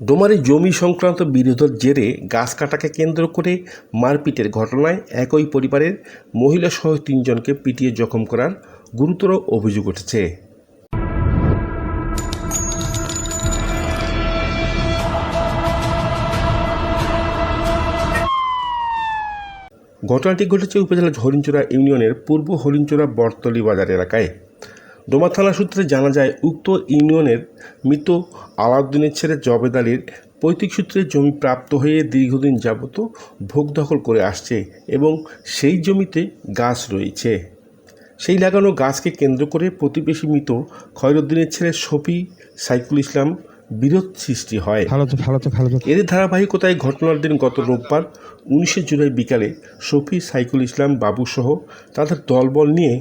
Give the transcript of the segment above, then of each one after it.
ডোমারে জমি সংক্রান্ত বিরোধের জেরে গাছ কাটাকে কেন্দ্র করে মারপিটের ঘটনায় একই পরিবারের মহিলাসহ তিনজনকে পিটিয়ে জখম করার গুরুতর অভিযোগ উঠেছে। ঘটনাটি ঘটেছে উপজেলার হরিণচূড়া ইউনিয়নের পূর্ব হরিণচূড়া বরতলি বাজার এলাকায়। ডোমা থানা সূত্রে জানা যায় উক্ত ইউনিয়নের মৃত আলাউদ্দিনের ছেলে জবেদ আলীর পৈতৃক সূত্রে জমি প্রাপ্ত হয়ে দীর্ঘদিন যাবত ভোগ দখল করে আসছে এবং সেই জমিতে গাছ রয়েছে। সেই লাগানো গাছকে কেন্দ্র করে প্রতিবেশী মৃত খয়রুদ্দিনের ছেলে শফি সাইকুল ইসলাম বিরোধ সৃষ্টি হয়। এর ধারাবাহিকতায় ঘটনার দিন গত রোববার উনিশে জুলাই বিকালে শফি সাইকুল ইসলাম বাবুসহ তাদের দলবল নিয়ে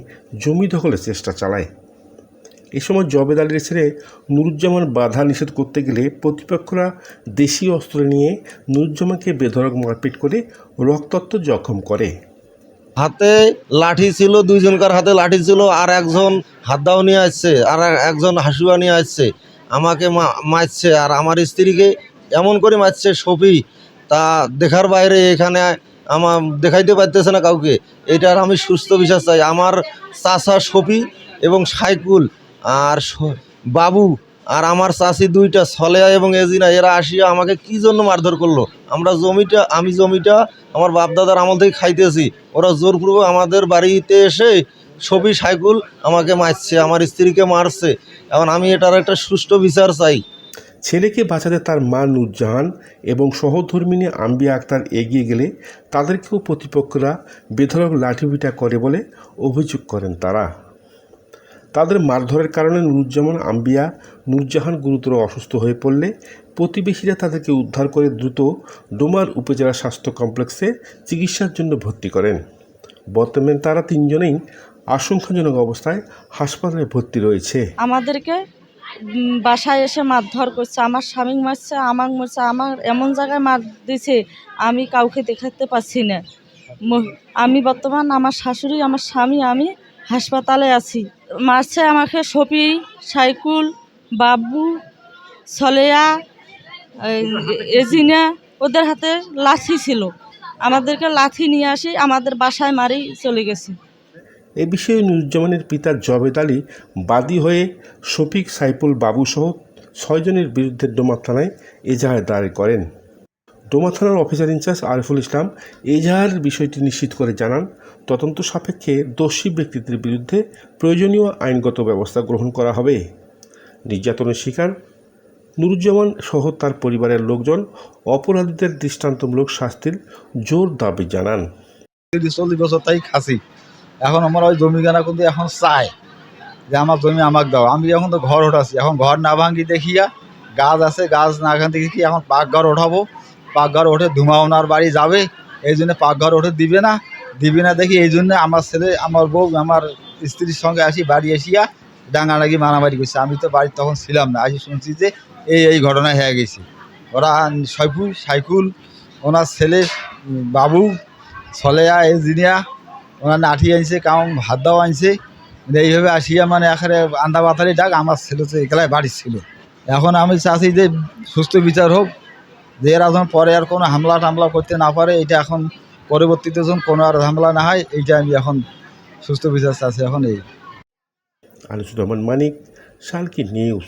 জমি দখলের চেষ্টা চালায়। এ সময় জবেদ আলীর ছেলে নুরুজ্জামান বাধা নিষেধ করতে গেলে প্রতিপক্ষরা দেশীয় অস্ত্র নিয়ে নুরুজ্জামানকে বেধরক মারপিট করে রক্তাক্ত জখম করে। হাতে লাঠি ছিল, দুইজনকার হাতে লাঠি ছিল, আর একজন হাতদাও নিয়ে আসছে, আর একজন হাসুয়া নিয়ে আসছে, আমাকে মারছে, আর আমার স্ত্রীকে এমন করে মারছে, সফি, তা দেখার বাইরে এখানে আমার দেখাইতে পারতেছে না কাউকে। এটার আমি সুস্থ বিশ্বাস চাই। আমার চাষা সফি এবং সাইকুল আর বাবু, আর আমার চাষি দুইটা সলেয়া এবং এজিনা, এরা আসিয়া আমাকে কি জন্য মারধর করল? আমরা জমিটা, আমি জমিটা আমার বাপদাদার আমল থেকে খাইতেছি। ওরা জোরপূর্বক আমাদের বাড়িতে এসে ছবি সাইকুল আমাকে মারছে, আমার স্ত্রীকে মারছে। এখন আমি এটার একটা সুষ্ঠু বিচার চাই। ছেলেকে বাঁচাতে তার মা নুরজাহান এবং সহধর্মিনী আম্বিয়া আক্তার এগিয়ে গেলে তাদেরকেও প্রতিপক্ষরা বেধড়ক লাঠিপিটা করে বলে অভিযোগ করেন তারা। তাদের মারধরের কারণে নুরুজ্জামান আম্বিয়া নূরজাহান গুরুতর অসুস্থ হয়ে পড়লে প্রতিবেশীরা তাদেরকে উদ্ধার করে দ্রুত ডোমার উপজেলা স্বাস্থ্য কমপ্লেক্সে চিকিৎসার জন্য ভর্তি করেন। বর্তমানে তারা তিনজনেই আশঙ্কাজনক অবস্থায় হাসপাতালে ভর্তি রয়েছে। আমাদেরকে বাসায় এসে মারধর করছে। আমার স্বামী মারছে, আমাকে মারছে, আমার এমন জায়গায় মার দিছে, আমি কাউকে দেখাতে পারছি না। আমি বর্তমান আমার শাশুড়ি, আমার স্বামী, আমি হাসপাতালে আছি। মারছে আমাকে সপি সাইকুল, বাবু, সলেয়া এজিনা, ওদের হাতে লাঠি ছিল। আমাদেরকে লাঠি নিয়ে আসি, আমাদের বাসায় মারি, চলে গেছে। এ বিষয়ে নুরুজ্জামানের পিতা জবেদ আলী বাদী হয়ে শফিক, সাইফুল, বাবুসহ ছয়জনের বিরুদ্ধে ডোমা থানায় এজাহার দায়ের করেন। ডোমা থানার officer in charge Ariful Islam এজাহারের বিষয়টি নিশ্চিত করে জানান, তদন্ত সাপেক্ষে দোষী ব্যক্তিদের বিরুদ্ধে প্রয়োজনীয় আইনগত ব্যবস্থা গ্রহণ করা হবে। নির্যাতনের শিকার নুরুজ্জামান সহ তার পরিবারের লোকজন অপরাধীদের দৃষ্টান্তমূলক শাস্তির জোর দাবি জানান। বছর তাই খাসি এখন আমার ওই জমি কেনা কিন্তু এখন চায় যে আমার জমি আমাকে দাও। আমি এখন তো ঘর ওঠাচ্ছি এখন ঘর না ভাঙ্গি দেখিয়া গাছ আছে, গাছ না এখান দেখি এখন পাকঘর ওঠাবো পাকঘর ওঠে, ধুমা ওনার বাড়ি যাবে, এই জন্য পাকঘর ওঠে, দিবে না। দিবে না দেখি এই জন্য আমার ছেলে, আমার বউ, আমার স্ত্রীর সঙ্গে আসি, বাড়ি এসিয়া ডাঙাডাঙ্গি মারামারি করছে। আমি তো বাড়ি তখন ছিলাম না আসি শুনছি যে এই এই ঘটনা হয়ে গেছে। ওরা সৈফুল, সাইকুল, ওনার ছেলে বাবু, সলেয়া, ইঞ্জিনিয়া, ওনার নাঠি আনছে, কাম হাত দাও আনছে। মানে এইভাবে আসিয়া মানে এখানে আন্দা বাতারি ডাক, আমার ছেলে তো একলাই বাড়ি ছিল। এখন আমি চাচ্ছি যে সুস্থ বিচার হোক যে এরা যখন পরে আর কোনো হামলা টামলা করতে না পারে, এটা এখন পরবর্তীতে যখন কোনো আর হামলা না হয়, এইটা আমি এখন সুস্থ বিশ্বাস আছে এখন এই। আনিসুর রহমান, মানিক শালকি নিউজ।